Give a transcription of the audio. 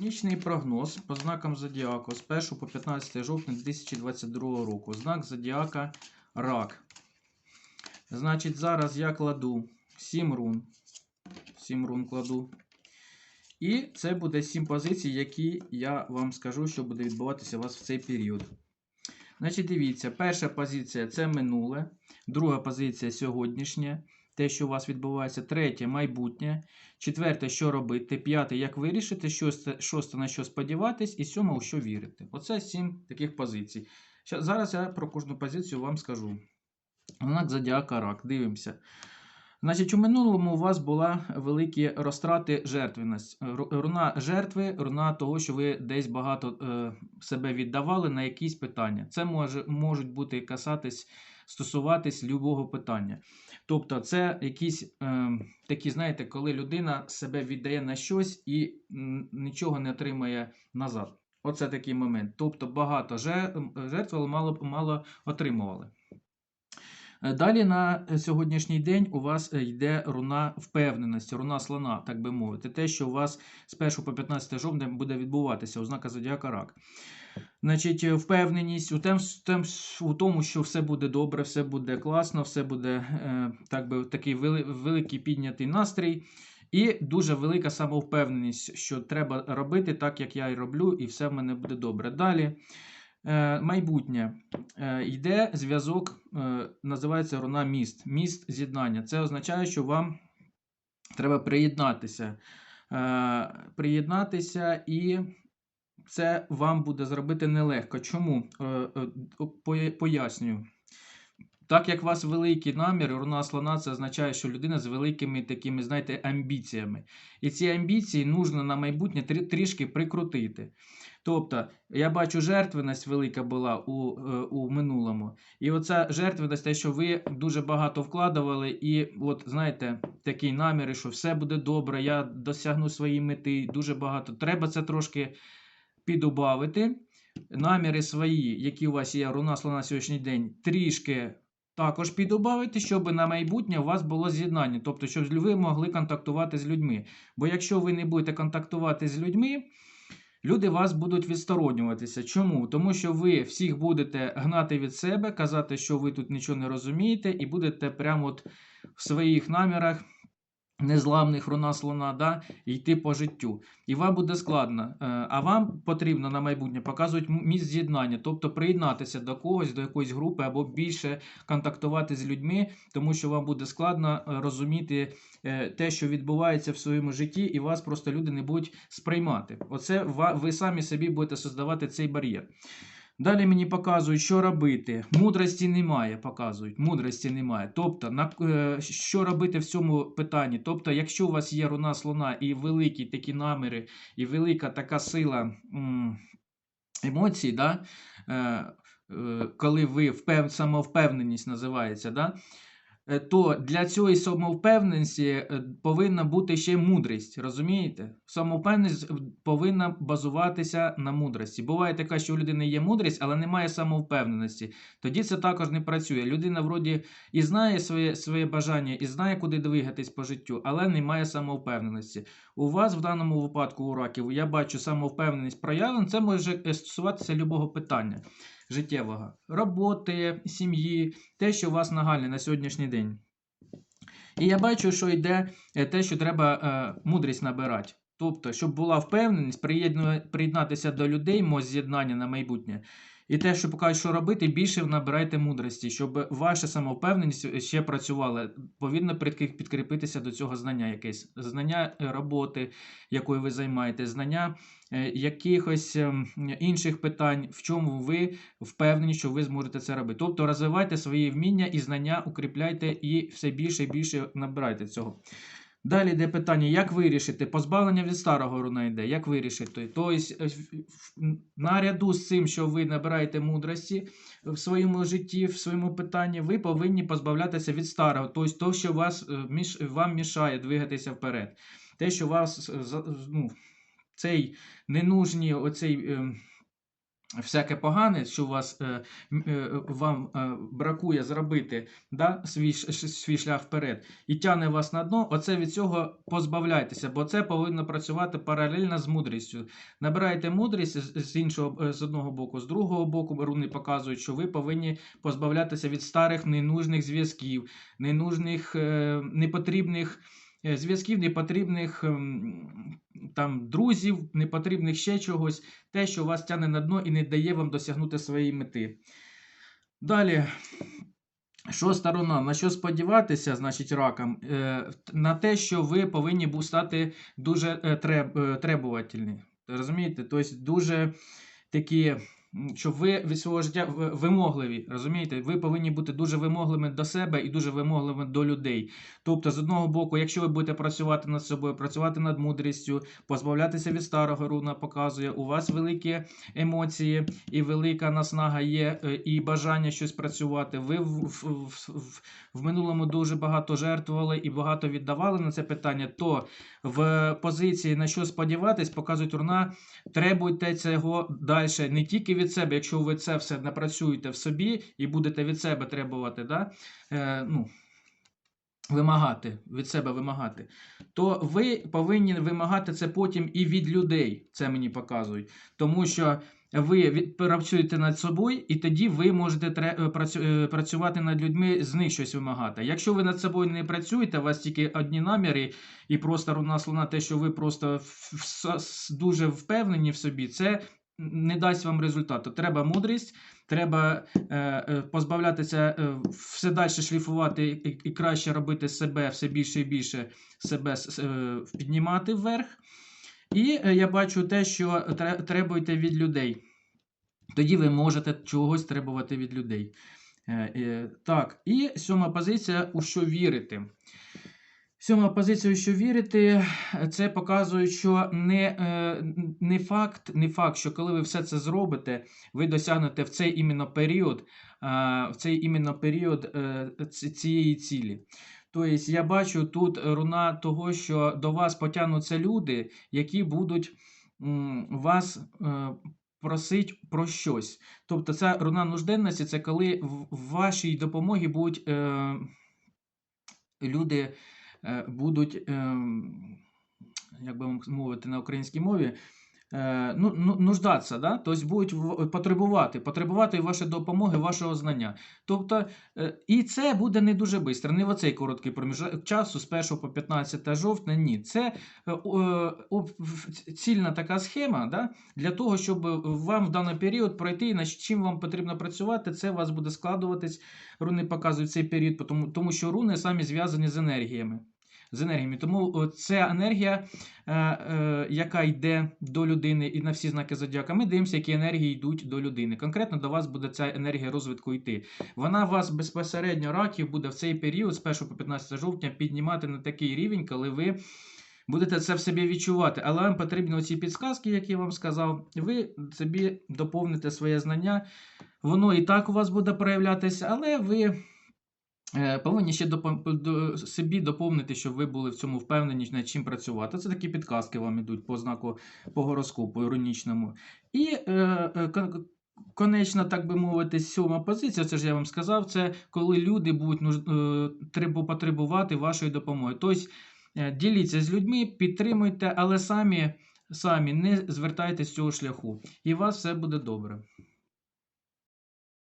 Нічний прогноз по знакам Зодіаку з 1 по 15 жовтня 2022 року. Знак Зодіака Рак. Значить, зараз я кладу 7 рун. 7 рун кладу. І це буде 7 позицій, які я вам скажу, що буде відбуватися у вас в цей період. Значить, дивіться, перша позиція це минуле, друга позиція сьогоднішнє, те, що у вас відбувається, третє майбутнє, четверте, що робити, п'яте, як вирішити, шосте, на що сподіватись, і сьоме, у що вірити. Оце сім таких позицій. Зараз я про кожну позицію вам скажу. Знак Зодіака Рак. Дивимося. Значить, у минулому у вас була великі розтрати жертвеність. Руна жертви, руна того, що ви десь багато е, себе віддавали на якісь питання. Це може, можуть бути касатись, стосуватись любого питання. Тобто, це якісь е, такі, знаєте, коли людина себе віддає на щось і нічого не отримає назад. Оце такий момент. Тобто багато жертв, але мало, мало отримували. Е, Далі на сьогоднішній день у вас е, йде руна впевненості, руна слона, так би мовити. Те, що у вас з 1 по 15 жовтня буде відбуватися, ознака Зодіака Рак. Значить, е, впевненість у, тем, тем, у тому, що все буде добре, все буде класно, все буде е, так би, такий вели, великий піднятий настрій. І дуже велика самовпевненість, що треба робити так, як я і роблю, і все в мене буде добре. Далі. Е, майбутнє. Е, йде зв'язок, е, називається руна міст. Міст з'єднання. Це означає, що вам треба приєднатися. Приєднатися і це вам буде зробити нелегко. Чому? Поя- Пояснюю. Так як у вас великі наміри, руна слона це означає, що людина з великими такими, знаєте, амбіціями. І ці амбіції нужно на майбутнє трішки прикрутити. Тобто, я бачу, жертвеність велика була у, е, у минулому. І оця жертвеність, те, що ви дуже багато вкладували, і от знаєте, такі наміри, що все буде добре, я досягну свої мети, дуже багато. Треба це трошки підубавити. Наміри свої, які у вас є, руна слона на сьогоднішній день, трішки також підубавити, щоб на майбутнє у вас було з'єднання. Тобто, щоб ви могли контактувати з людьми. Бо якщо ви не будете контактувати з людьми, люди вас будуть відсторонюватися. Чому? Тому що ви всіх будете гнати від себе, казати, що ви тут нічого не розумієте, і будете прямо от в своїх намірах. Незламних руна слона, да, йти по життю. І вам буде складно. Е, А вам потрібно на майбутнє показувати місць з'єднання, тобто приєднатися до когось, до якоїсь групи або більше контактувати з людьми, тому що вам буде складно е, розуміти е, те, що відбувається в своєму житті, і вас просто люди не будуть сприймати. Оце ви самі собі будете создавати цей бар'єр. Далі мені показують, що робити. Мудрості немає, показують. Мудрості немає. Тобто, на, е, що робити в цьому питанні? Тобто, якщо у вас є руна слона і великі такі наміри, і велика така сила емоцій, да? е, е, коли ви впев... самовпевненість називається, да? Е, то для цієї самовпевненості е, повинна бути ще мудрість. Розумієте? Самовпевненість е, повинна базуватися на мудрості. Буває таке, що у людини є мудрість, але немає самовпевненості. Тоді це також не працює. Людина вроді і знає своє, своє бажання, і знає, куди двигатись по життю, але не має самовпевненості. У вас в даному випадку у раків я бачу самовпевненість проявлена. Це може стосуватися любого питання життєвого, роботи, сім'ї, те, що у вас нагальне на сьогоднішній день. І я бачу, що йде е, те, що треба е, мудрість набирати. Тобто, щоб була впевненість, приєднатися до людей, мо з'єднання на майбутнє. І те, що покажуть, що робити, більше набирайте мудрості, щоб ваша самовпевненість ще працювала. Повинно підкріпитися до цього знання якесь. Знання е, роботи, якою ви займаєтесь, знання е, якихось ем, інших питань, в чому ви впевнені, що ви зможете це робити. Тобто розвивайте свої вміння і знання, укріпляйте і все більше і більше набирайте цього. Далі йде питання, як вирішити? Позбавлення від старого руна йде, як вирішити? Тобто, е, наряду з цим, що ви набираєте мудрості в своєму житті, в своєму питанні, ви повинні позбавлятися від старого, тобто то, що вас, е, вам мішає двигатися вперед. Те, що вас е, ну, цей ненужні, оцей. Всяке погане, що у вас, е, е, вам е, бракує зробити да, свій, свій шлях вперед і тягне вас на дно, оце від цього позбавляйтеся, бо це повинно працювати паралельно з мудрістю. Набирайте мудрість з, іншого з одного боку, з другого боку руни показують, що ви повинні позбавлятися від старих ненужних зв'язків, ненужних, непотрібних зв'язків, непотрібних ем, там друзів, непотрібних ще чогось, те, що вас тягне на дно і не дає вам досягнути своєї мети. Далі. Шоста руна. На що сподіватися, значить, ракам? Е, на те, що ви повинні стати дуже е, треб, е, требувательні. Розумієте? Тобто дуже такі, щоб ви від свого життя вимогливі. Розумієте? Ви повинні бути дуже вимогливими до себе і дуже вимогливими до людей. Тобто, з одного боку, якщо ви будете працювати над собою, працювати над мудрістю, позбавлятися від старого руна показує, у вас великі емоції і велика наснага є, е, і бажання щось працювати. Ви в, в, в, в, минулому дуже багато жертвували і багато віддавали на це питання, то в позиції на що сподіватись, показують руна, требуйте цього далі не тільки від себе, якщо ви це все напрацюєте в собі і будете від себе требувати, да? е, ну, вимагати, від себе вимагати, то ви повинні вимагати це потім і від людей. Це мені показують. Тому що ви працюєте над собою, і тоді ви можете е, е, працювати над людьми, з них щось вимагати. Якщо ви над собою не працюєте, у вас тільки одні наміри, і просто руна слона, те, що ви просто дуже впевнені в собі, це не дасть вам результату. Треба мудрість, треба е, е, позбавлятися, е, все далі шліфувати і, і краще робити себе все більше і більше себе е, піднімати вверх. І е, я бачу те, що тре- требуєте від людей. Тоді ви можете чогось требувати від людей. Е, е, Так, і сьома позиція, у що вірити. Сьома позиція, що вірити, це показує, що не, е, не, факт, не факт, що коли ви все це зробите, ви досягнете в цей іменно період, в цей іменно період е, цієї цілі. Тобто я бачу тут руна того, що до вас потягнуться люди, які будуть вас е, просить про щось. Тобто ця руна нужденності це коли в вашій допомогі будуть е, люди е, будуть, е, як би мовити на українській мові, е, ну, ну, нуждатися, да? тобто будуть потребувати, потребувати вашої допомоги, вашого знання. Тобто, е, і це буде не дуже швидко, не в оцей короткий проміжок часу з 1 по 15 жовтня, ні. Це е, цільна така схема да? для того, щоб вам в даний період пройти, і над чим вам потрібно працювати, це у вас буде складуватись. Руни показують цей період, тому, тому що руни самі зв'язані з енергіями. З енергіями. Тому ця енергія, е, е, яка йде до людини і на всі знаки зодіака, ми дивимося, які енергії йдуть до людини. Конкретно до вас буде ця енергія розвитку йти. Вона вас безпосередньо раків буде в цей період з 1 по 15 жовтня піднімати на такий рівень, коли ви будете це в собі відчувати. Але вам потрібні оці підсказки, які я вам сказав. Ви собі доповните своє знання. Воно і так у вас буде проявлятися, але ви. Е, Повинні ще до, собі доповнити, щоб ви були в цьому впевнені, над чим працювати. Це такі підказки вам ідуть по знаку по гороскопу іронічному. І е, е, кон- конечна, так би мовити, сьома позиція, це ж я вам сказав, це коли люди будуть е, потребувати вашої допомоги. Тобто діліться з людьми, підтримуйте, але самі, самі не звертайтесь з цього шляху. І у вас все буде добре.